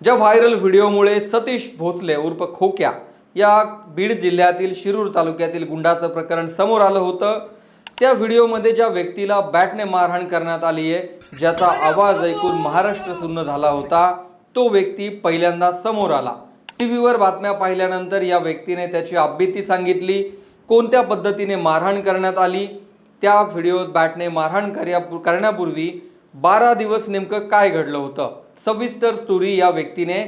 ज्या व्हायरल व्हिडिओमुळे सतीश भोसले उर्फ खोक्या या बीड जिल्ह्यातील शिरूर तालुक्यातील गुंडाचं प्रकरण समोर आलं होतं. त्या व्हिडिओमध्ये ज्या व्यक्तीला बॅटने मारहाण करण्यात आली आहे ज्याचा आवाज ऐकून महाराष्ट्र सुन्न झाला होता तो व्यक्ती पहिल्यांदा समोर आला. टी व्हीवर बातम्या पाहिल्यानंतर या व्यक्तीने त्याची आबिती सांगितली कोणत्या पद्धतीने मारहाण करण्यात आली त्या व्हिडिओत बॅटने मारहाण कार्या करण्यापूर्वी बारा दिवस नेमकं काय घडलं होतं? सविस्तर स्टोरी या व्यक्तीने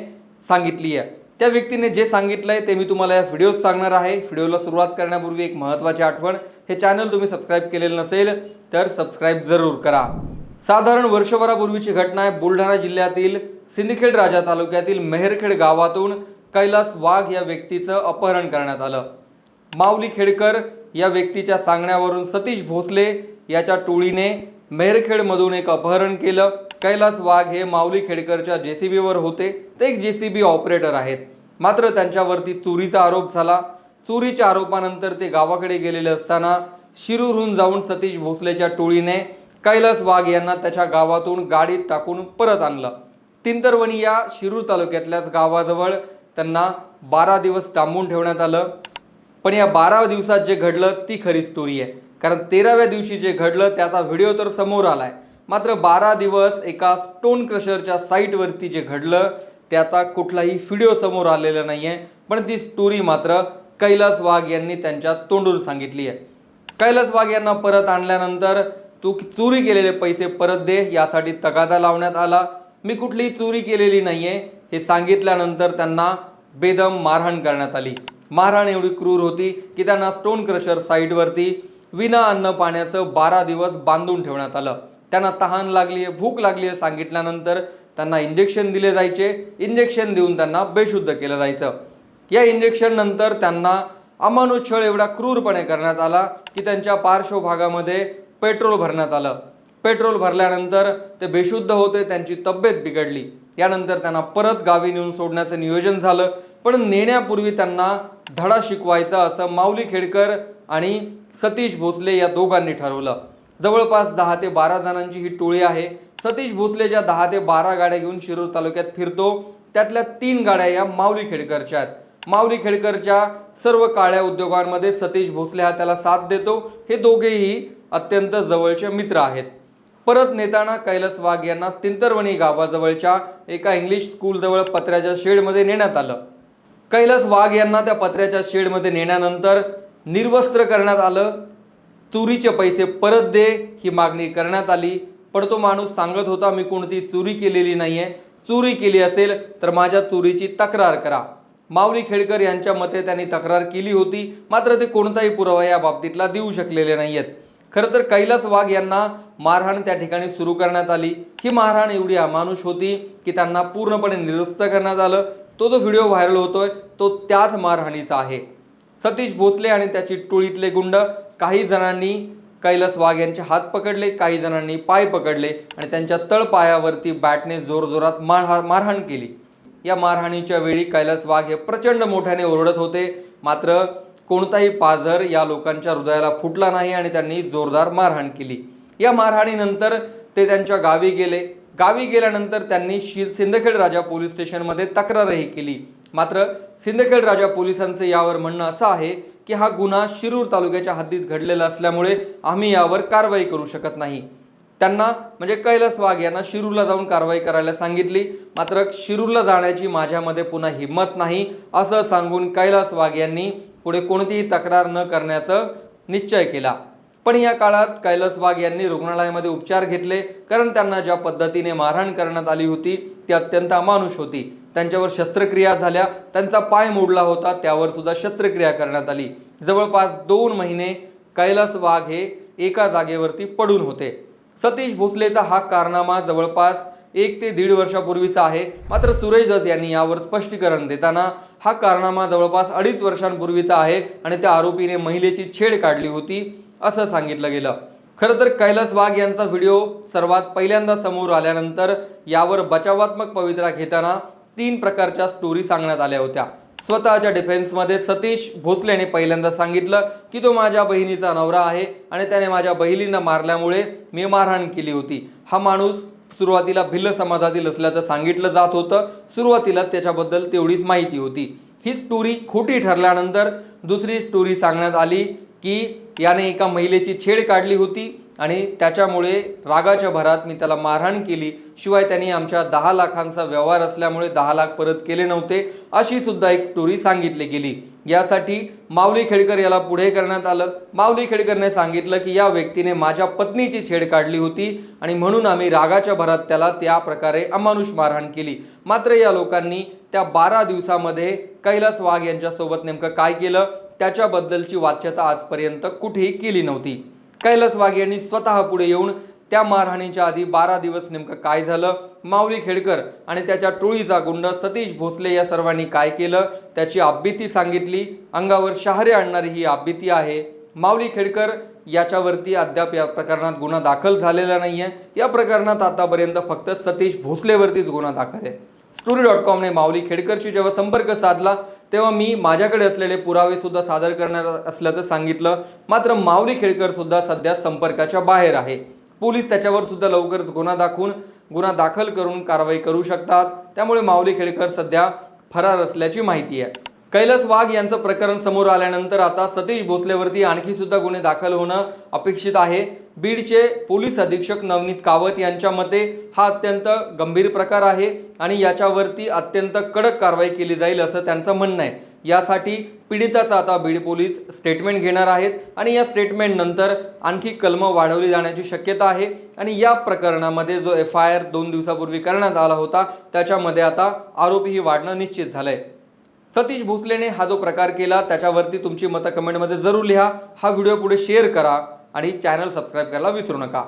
सांगितली आहे. त्या व्यक्तीने जे सांगितलं आहे ते मी तुम्हाला या व्हिडिओत सांगणार आहे. व्हिडिओला सुरुवात करण्यापूर्वी एक महत्त्वाची आठवण हे चॅनल तुम्ही सबस्क्राईब केलेलं नसेल तर सबस्क्राईब जरूर करा. साधारण वर्षभरापूर्वीची घटना आहे बुलढाणा जिल्ह्यातील सिंदखेड राजा तालुक्यातील मेहरखेड गावातून कैलास वाघ या व्यक्तीचं अपहरण करण्यात आलं. माऊली खेडकर या व्यक्तीच्या सांगण्यावरून सतीश भोसले याच्या टोळीने मेहरखेडमधून एक अपहरण केलं. कैलास वाघ हे माऊली खेडकरच्या जेसीबीवर होते. ते एक जेसीबी ऑपरेटर आहेत. मात्र त्यांच्यावरती चोरीचा आरोप झाला. चोरीच्या आरोपानंतर ते गावाकडे गेलेले असताना शिरूरहून जाऊन सतीश भोसलेच्या टोळीने कैलास वाघ यांना त्याच्या गावातून गाडीत टाकून परत आणलं. तिंतरवणी या शिरूर तालुक्यातल्याच गावाजवळ त्यांना बारा दिवस डांबून ठेवण्यात आलं. पण या बारा दिवसात जे घडलं ती खरी स्टोरी आहे. कारण तेराव्या दिवशी जे घडलं त्याचा व्हिडिओ तर समोर आलाय. मात्र बारा दिवस एका स्टोन क्रशरच्या साईटवरती जे घडलं त्याचा कुठलाही व्हिडिओ समोर आलेला नाही आहे पण ती स्टोरी मात्र कैलास वाघ यांनी त्यांच्या तोंडून सांगितली आहे. कैलास वाघ यांना परत आणल्यानंतर तू चोरी केलेले पैसे परत दे यासाठी तगादा लावण्यात आला. मी कुठलीही चोरी केलेली नाही आहे हे सांगितल्यानंतर त्यांना बेदम मारहाण करण्यात आली. मारहाण एवढी क्रूर होती की त्यांना स्टोन क्रशर साईटवरती विना अन्न पाण्याचं बारा दिवस बांधून ठेवण्यात आलं. त्यांना तहान लागली आहे भूक लागली आहे सांगितल्यानंतर त्यांना इंजेक्शन दिले जायचे. इंजेक्शन देऊन त्यांना बेशुद्ध केलं जायचं. या इंजेक्शन नंतर त्यांना अमानुष छळ एवढा क्रूरपणे करण्यात आला की त्यांच्या पार्श्वभागामध्ये पेट्रोल भरण्यात आलं. पेट्रोल भरल्यानंतर ते बेशुद्ध होते त्यांची तब्येत बिघडली. यानंतर त्यांना परत गावी नेऊन सोडण्याचं नियोजन झालं. पण नेण्यापूर्वी त्यांना धडा शिकवायचा असं माऊली खेडकर आणि सतीश भोसले या दोघांनी ठरवलं. जवळपास दहा ते बारा जणांची ही टोळी आहे. सतीश भोसले ज्या दहा ते बारा गाड्या घेऊन शिरूर तालुक्यात फिरतो त्यातल्या तीन गाड्या या माऊली खेडकरच्या आहेत. माऊली खेडकरच्या सर्व काळ्या उद्योगांमध्ये सतीश भोसले हा त्याला साथ देतो. हे दोघेही अत्यंत जवळचे मित्र आहेत. परत नेताना कैलास वाघ यांना तिंतरवणी गावाजवळच्या एका इंग्लिश स्कूलजवळ पत्र्याच्या शेडमध्ये नेण्यात आलं. कैलास वाघ यांना त्या पत्र्याच्या शेडमध्ये नेण्यानंतर निर्वस्त्र करण्यात आलं. चोरीचे पैसे परत दे ही मागणी करण्यात आली. पण तो माणूस सांगत होता मी कोणती चोरी केलेली नाही आहे चोरी केली असेल तर माझ्या चोरीची तक्रार करा. माऊली खेडकर यांच्या मते त्यांनी तक्रार केली होती. मात्र ते कोणताही पुरावा या बाबतीतला देऊ शकलेले नाही आहेत खरं तर कैलास वाघ यांना मारहाण त्या ठिकाणी सुरू करण्यात आली. ही मारहाण एवढी अमानुष होती की त्यांना पूर्णपणे निरस्त करण्यात आलं. तो जो व्हिडिओ व्हायरल होतोय तो त्याच मारहाणीचा आहे. सतीश भोसले आणि त्याची टोळीतले गुंड काही जणांनी कैलास वाघ यांचे हात पकडले काही जणांनी पाय पकडले आणि त्यांच्या तळपायावरती बॅटने जोरजोरात मारहा मारहाण केली. या मारहाणीच्या वेळी कैलास वाघ हे प्रचंड मोठ्याने ओरडत होते. मात्र कोणताही पाझर या लोकांच्या हृदयाला फुटला नाही आणि त्यांनी जोरदार मारहाण केली. या मारहाणीनंतर ते त्यांच्या गावी गेले. गावी गेल्यानंतर त्यांनी शि सिंदखेड राजा पोलीस स्टेशनमध्ये तक्रारही केली. मात्र सिंदखेड राजा पोलिसांचं यावर म्हणणं असं आहे की हा गुन्हा शिरूर तालुक्याच्या हद्दीत घडलेला असल्यामुळे आम्ही यावर कारवाई करू शकत नाही. त्यांना म्हणजे कैलास वाघ यांना शिरूरला जाऊन कारवाई करायला सांगितली. मात्र शिरूरला जाण्याची माझ्यामध्ये पुन्हा हिंमत नाही असं सांगून कैलास वाघ यांनी पुढे कोणतीही तक्रार न करण्याचं निश्चय केला. पण या काळात कैलास वाघ यांनी रुग्णालयामध्ये उपचार घेतले कारण त्यांना ज्या पद्धतीने मारहाण करण्यात आली होती ती अत्यंत अमानुष होती. त्यांच्यावर शस्त्रक्रिया झाल्या त्यांचा पाय मोडला होता त्यावर सुद्धा शस्त्रक्रिया करण्यात आली. जवळपास दोन महिने कैलास वाघ हे एका जागेवरती पडून होते. सतीश भोसलेचा हा कारनामा जवळपास एक ते दीड वर्षापूर्वीचा आहे. मात्र सुरेश दस यांनी यावर स्पष्टीकरण देताना हा कारनामा जवळपास अडीच वर्षांपूर्वीचा आहे आणि त्या आरोपीने महिलेची छेड काढली होती असं सांगितलं गेलं. खरं तर कैलास वाघ यांचा व्हिडिओ सर्वात पहिल्यांदा समोर आल्यानंतर यावर बचावात्मक पवित्रा घेताना तीन प्रकारच्या स्टोरी सांगण्यात आल्या होत्या. स्वतःच्या डिफेन्समध्ये सतीश भोसलेने पहिल्यांदा सांगितलं की तो माझ्या बहिणीचा नवरा आहे आणि त्याने माझ्या बहिणींना मारल्यामुळे मी मारहाण केली होती. हा माणूस सुरुवातीला भिल्ल समाजातील असल्याचं सांगितलं जात होतं. सुरुवातीला त्याच्याबद्दल तेवढीच माहिती होती. ही स्टोरी खोटी ठरल्यानंतर दुसरी स्टोरी सांगण्यात आली की याने एका महिलेची छेड काढली होती. आणि त्याच्यामुळे रागाच्या भरात मी त्याला मारहाण केली. शिवाय त्यांनी आमच्या दहा लाखांचा व्यवहार असल्यामुळे दहा लाख परत केले नव्हते अशी सुद्धा एक स्टोरी सांगितली गेली. यासाठी माऊली खेडकर याला पुढे करण्यात आलं. माऊली खेडकरने सांगितलं की या व्यक्तीने माझ्या पत्नीची छेड काढली होती आणि म्हणून आम्ही रागाच्या भरात त्याला त्या प्रकारे अमानुष मारहाण केली. मात्र या लोकांनी त्या बारा दिवसामध्ये कैलास वाघ यांच्यासोबत नेमकं काय केलं? त्याच्याबद्दलची वाच्यता आजपर्यंत कुठेही केली नव्हती. कैलास वाघ यांनी स्वतः पुढे येऊन त्या मारहाणीच्या आधी बारा दिवस नेमकं काय झालं माऊली खेडकर आणि त्याच्या टोळीचा गुंड सतीश भोसले या सर्वांनी काय केलं त्याची आब्बीती सांगितली अंगावर शहारे आणणारी ही आब्बीती आहे. माऊली खेडकर याच्यावरती अद्याप या प्रकरणात गुन्हा दाखल झालेला नाहीये. या प्रकरणात आतापर्यंत फक्त सतीश भोसलेवरतीच गुन्हा दाखल आहे. स्टोरी डॉट कॉमने माऊली खेडकरशी जेव्हा संपर्क साधला तेव्हा मी माझ्याकडे असलेले पुरावे सुद्धा सादर करणार असल्याचं सांगितलं. मात्र माऊली खेडकर सुद्धा सध्या संपर्काच्या बाहेर आहे. पोलीस त्याच्यावर सुद्धा लवकरच गुन्हा दाखवून गुन्हा दाखल करून कारवाई करू शकतात. त्यामुळे माऊली खेडकर सध्या फरार असल्याची माहिती आहे. कैलास वाघ यांचं प्रकरण समोर आल्यानंतर आता सतीश भोसलेवरती आणखी सुद्धा गुन्हे दाखल होणं अपेक्षित आहे. बीडचे पोलीस अधीक्षक नवनीत कावत यांच्या मते हा अत्यंत गंभीर प्रकार आहे आणि याच्यावरती अत्यंत कडक कारवाई केली जाईल असं त्यांचं म्हणणं आहे. यासाठी पीडिताचा आता बीड पोलीस स्टेटमेंट घेणार आहेत आणि या स्टेटमेंटनंतर आणखी कलमं वाढवली जाण्याची शक्यता आहे. आणि या प्रकरणामध्ये जो एफ आय आर दोन दिवसापूर्वी करण्यात आला होता त्याच्यामध्ये आता आरोपीही वाढणं निश्चित झालं आहे सतीश भोसलेने हा जो प्रकार केला त्याच्यावरती तुमची मतं कमेंटमध्ये जरूर लिहा. हा व्हिडिओ पुढे शेअर करा. आणि चॅनल सबस्क्राईब करायला विसरू नका.